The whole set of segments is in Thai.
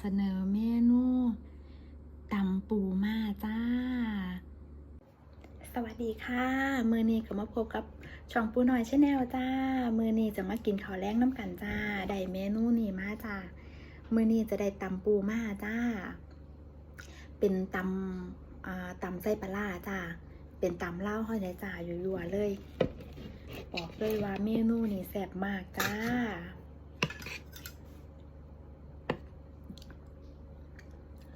เสนอเมนูตำปูมาจ้า สวัสดีค่ะ มือนี้ก็มาพบกับช่องปูหน่อยชาแนลจ้า มือนี้จะมากินข้าวแล้งน้ำกันจ้า ได้เมนูนี้มาจ้า มือนี้จะได้ตำปูมาจ้า เป็นตำตำไส้ปลาจ้า เป็นตำเล่าห้อยในจ้าอยู่ๆเลย บอกเลยว่าเมนูนี้แซ่บมากจ้า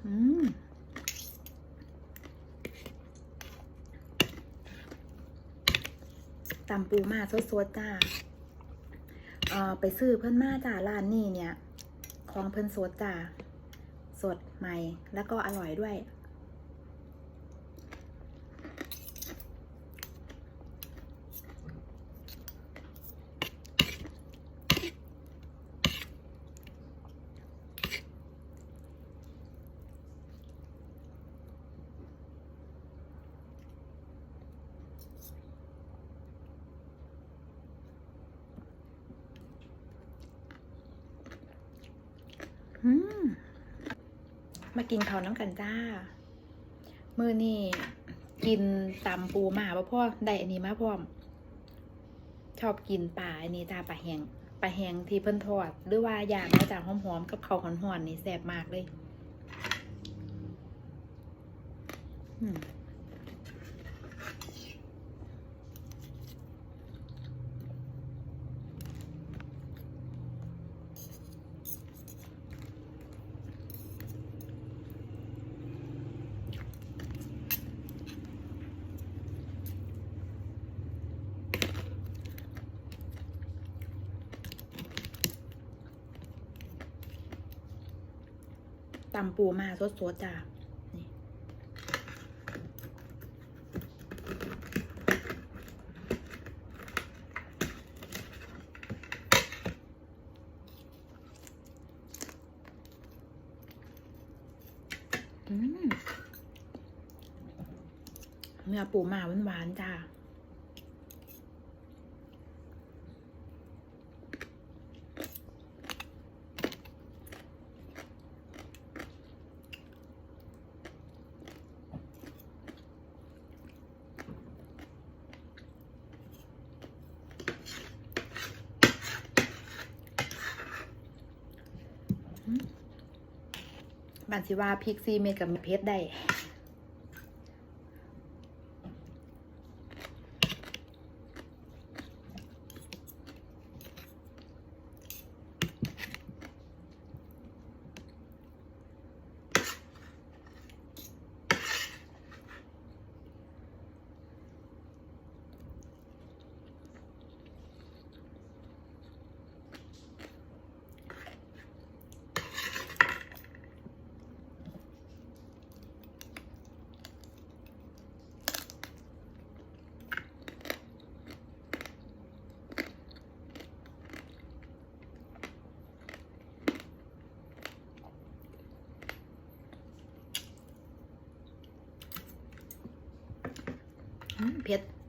อืม ตำปูมาสดๆจ้าเอ่อไปซื้อเพื่อนมาจ้าร้านนี้เนี่ย ของเพื่อนสดจ้า สดใหม่ แล้วก็อร่อยด้วย มากินข้าวน้ำกันจ้า มือนี่กินตำปูมาบ่พ่อได้อันนี้มาพ่อม ชอบกินปลาอันนี้จ้าปลาแหงปลาแหงที่เพิ่นทอด หรือว่าย่างมาจากหอมๆกับข้าวหอนๆนี่แซ่บมากเลย อืม ตำปูมาสดๆจ้าเนื้อปูมาหวานๆจ้า บันสิว่าพริกซีเมดกับเพชรได้ อื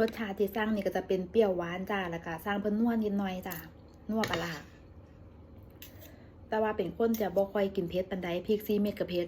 รสชาติที่สร้างนี่ก็จะเป็นเปรี้ยวหวานจ้าแล้วก็สร้างเพิ่นนวนิดหน่อยจ้านัวปลาร้าแต่ว่าเป็นคนจะบ่ค่อยกินเผ็ดปันไดพริกซีเม็ดกับเผ็ด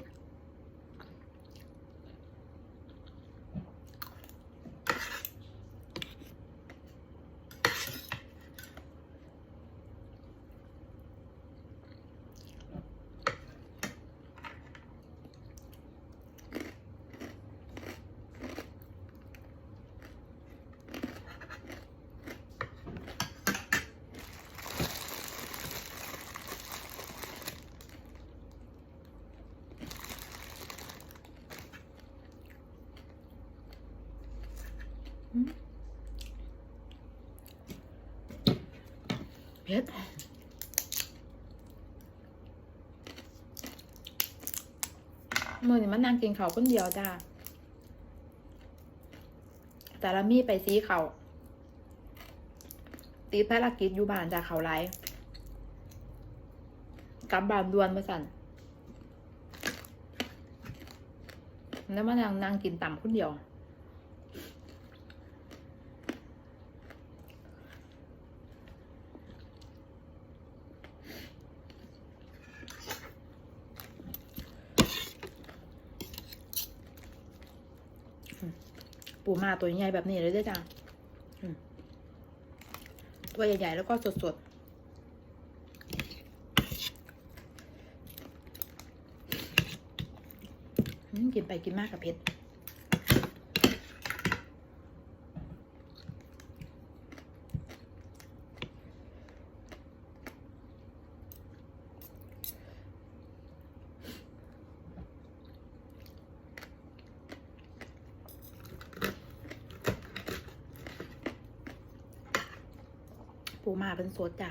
เผ็ดมือนี้มันนั่งกินเขาคนเดียวจ้าแต่ละมีไปซีเขาตีภารกิจอยู่บ้านจากเขาไรกลับบ้านดวนมาสั่น แล้วมานั่งนั่งกินต่ำคนเดียว ปูมาตัวใหญ่แบบนี้เลยด้อจ้ะตัวใหญ่ๆแล้วก็สดๆกินไปกินมากกับเผ็ด ปูมาเป็นสดจ้ะ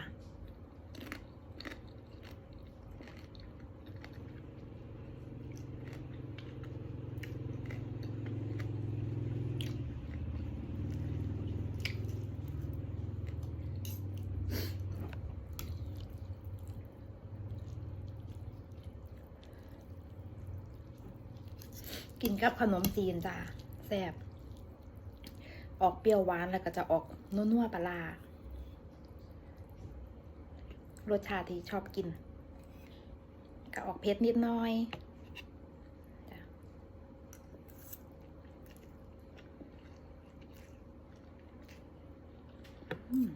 กินกับขนมจีนจ้ะแซ่บออกเปรี้ยวหวานแล้วก็จะออกนัวๆปลา รสชาติที่ชอบกิน ก็ออกเผ็ดนิดหน่อยอืม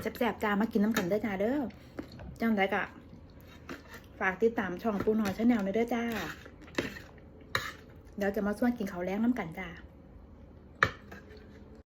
แซ่บๆจ้ามากินน้ำกันเด้อจ้าเด้อจังไดกะ ฝากติดตามช่องปูน้อยชาแนลในเด้อจ้าเดี๋ยวจะมาส่วนกินเขาแล้งน้ำกันจ้า